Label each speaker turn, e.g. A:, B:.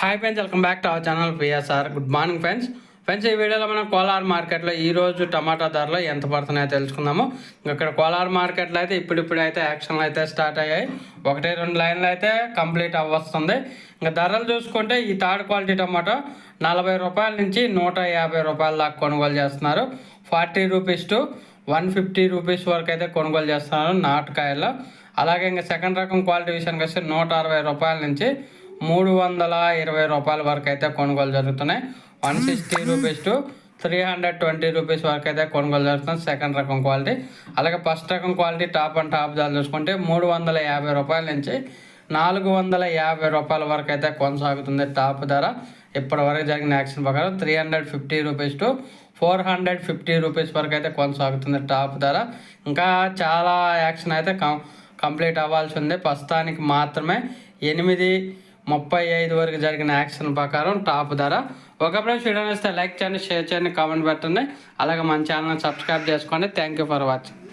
A: Hi friends welcome back to our channel PSR good morning friends friends ఈ వీడియోలో మనం కోలార్ మార్కెట్లో ఈరోజు టమాటా ధరలు ఎంత పడుతున్నాయో తెలుసుకుందాము. ఇక్కడ కోలార్ మార్కెట్లో అయితే ఇప్పుడిప్పుడు అయితే యాక్షన్లు అయితే స్టార్ట్ అయ్యాయి. ఒకటి రెండు లైన్లు అయితే కంప్లీట్ అవ్వస్తుంది. ఇంకా ధరలు చూసుకుంటే ఈ థర్డ్ క్వాలిటీ టమాటో నలభై రూపాయల నుంచి నూట యాభై రూపాయల దాకా కొనుగోలు చేస్తున్నారు. Forty rupees to one fifty rupees వరకు అయితే కొనుగోలు చేస్తున్నారు నాటుకాయల్లో. అలాగే ఇంకా సెకండ్ రకం క్వాలిటీ విషయానికి వస్తే నూట అరవై రూపాయల నుంచి మూడు వందల ఇరవై రూపాయల వరకు అయితే కొనుగోలు జరుగుతున్నాయి. One sixty rupees to three hundred twenty rupees వరకు అయితే కొనుగోలు జరుగుతుంది సెకండ్ రకం క్వాలిటీ. అలాగే ఫస్ట్ రకం క్వాలిటీ టాప్ అండ్ టాప్ ధర చూసుకుంటే మూడు వందల యాభై రూపాయల నుంచి నాలుగు వందల యాభై రూపాయల వరకు అయితే కొనసాగుతుంది టాప్ ధర. ఇప్పటి వరకు జరిగిన యాక్షన్ ప్రకారం three hundred fifty rupees to four hundred fifty rupees వరకు అయితే కొనసాగుతుంది టాప్ ధర. ఇంకా చాలా యాక్షన్ అయితే కం కంప్లీట్ అవ్వాల్సి ఉంది. ప్రస్తుతానికి మాత్రమే ఎనిమిది ముప్పై ఐదు వరకు జరిగిన యాక్షన్ ప్రకారం టాప్ ధర. ఒకప్పుడు వీడియో వస్తే లైక్ చేయండి షేర్ చేయండి కామెంట్ పెట్టండి. అలాగే మన ఛానల్ సబ్స్క్రైబ్ చేసుకోండి. Thank you for watching